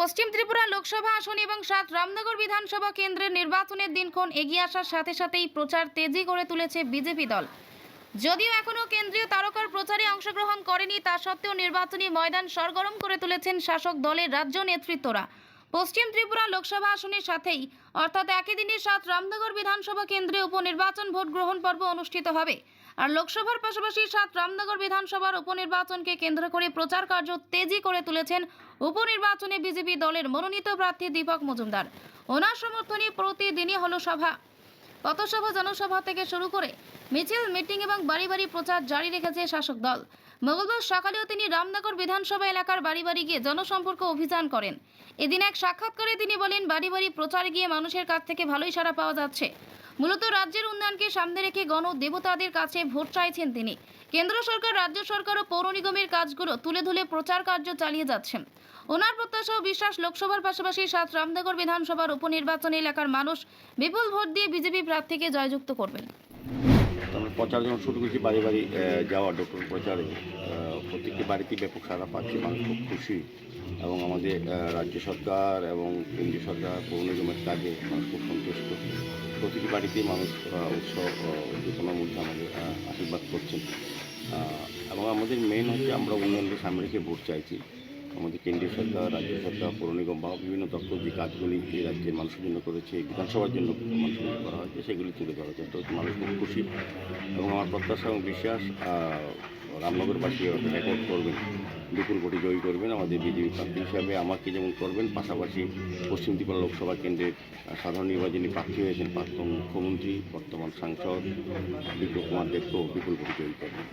পশ্চিম ত্রিপুরা লোকসভা আসন এবং সাত রামনগর বিধানসভা কেন্দ্রের নির্বাচনের দিনক্ষণ এগিয়ে আসার সাথে সাথেই প্রচার তেজি করে তুলেছে বিজেপি দল। যদিও এখনও কেন্দ্রীয় তারকার প্রচারে অংশগ্রহণ করেনি, তা সত্ত্বেও নির্বাচনী ময়দান সরগরম করে তুলেছেন শাসক দলের রাজ্য নেতৃত্বরা। পশ্চিম ত্রিপুরা লোকসভা আসনের সাথেই, অর্থাৎ একই দিনে সাত রামনগর বিধানসভা কেন্দ্রে উপনির্বাচন ভোট গ্রহণ পর্ব অনুষ্ঠিত হবে। আর লোকসভার পাশাপাশি সাত রামনগর বিধানসভার উপনির্বাচনকে কেন্দ্র করে প্রচার কার্য তেজি করে তুলেছেন উপনির্বাচনে বিজেপি দলের মনোনীত প্রার্থী দীপক মজুমদার। ওনার সমর্থনে প্রতিদিনই হলো সভা। পথসভা জনসভা থেকে শুরু করে মিছিল, মিটিং এবং বাড়ি বাড়ি প্রচার জারি রেখেছে শাসক দল। মঙ্গলবার সকালেও তিনি রামনগর বিধানসভা এলাকার বাড়ি বাড়ি গিয়ে জনসম্পর্ক অভিযান করেন। এদিন এক সাক্ষাৎকারে তিনি বলেন, বাড়ি বাড়ি প্রচার গিয়ে মানুষের কাছ থেকে ভালোই সাড়া পাওয়া যাচ্ছে। মূলত রাজ্যের উন্নয়নকে সামনে রেখে গণ দেবতাদের কাছে ভোট চাইছেন তিনি। কেন্দ্র সরকার, রাজ্য সরকার ও পৌর নিগমের কাজগুলো তুলে ধুলে প্রচার কার্য চালিয়ে যাচ্ছেন। ওনার প্রত্যাশা ও বিশ্বাস লোকসভার পাশাপাশি সাত রামনগর বিধানসভার উপনির্বাচনে এলাকার মানুষ বিপুল ভোট দিয়ে বিজেপি প্রার্থীকে জয়যুক্ত করবেন। প্রচার যখন শুরু করেছি, বাড়ি বাড়ি যাওয়া, ডক্টর প্রচারে। প্রত্যেকটি ব্যাপক সারা পাচ্ছি, মানুষ খুব খুশি। এবং আমাদের রাজ্য সরকার এবং কেন্দ্রীয় সরকার, পৌর নিগমের কাজে মানুষ খুব সন্তুষ্ট। প্রতিটি বাড়িতেই মানুষ উৎসব উদ্দীপনার মধ্যে আমাদের আশীর্বাদ করছেন। এবং আমাদের মেন হচ্ছে আমরা উন্নয়নকে সামনে রেখে ভোট চাইছি। আমাদের কেন্দ্রীয় সরকার, রাজ্য সরকার, পৌর নিগম বা বিভিন্ন দপ্তর যে কাজগুলি এই রাজ্যের মানুষের জন্য করেছে, বিধানসভার জন্য মানুষের জন্য করা হয়েছে, সেগুলি তুলে ধরা হচ্ছে মানুষ খুব খুশি এবং আমার প্রত্যাশা এবং বিশ্বাস রামনগরবাসী রেকর্ড করবেন, বিপুল ভোটে জয়ী করবেন, আমাদের বিজেপি প্রার্থী হিসাবে আমাকে যেমন করবেন, পাশাপাশি পশ্চিম ত্রিপুরা লোকসভা কেন্দ্রের সাধারণ নির্বাচনী প্রার্থী হয়েছেন প্রাক্তন মুখ্যমন্ত্রী, বর্তমান সাংসদ বিপ্লব কুমার দেবকেও বিপুল ভোটে জয়ী করবেন।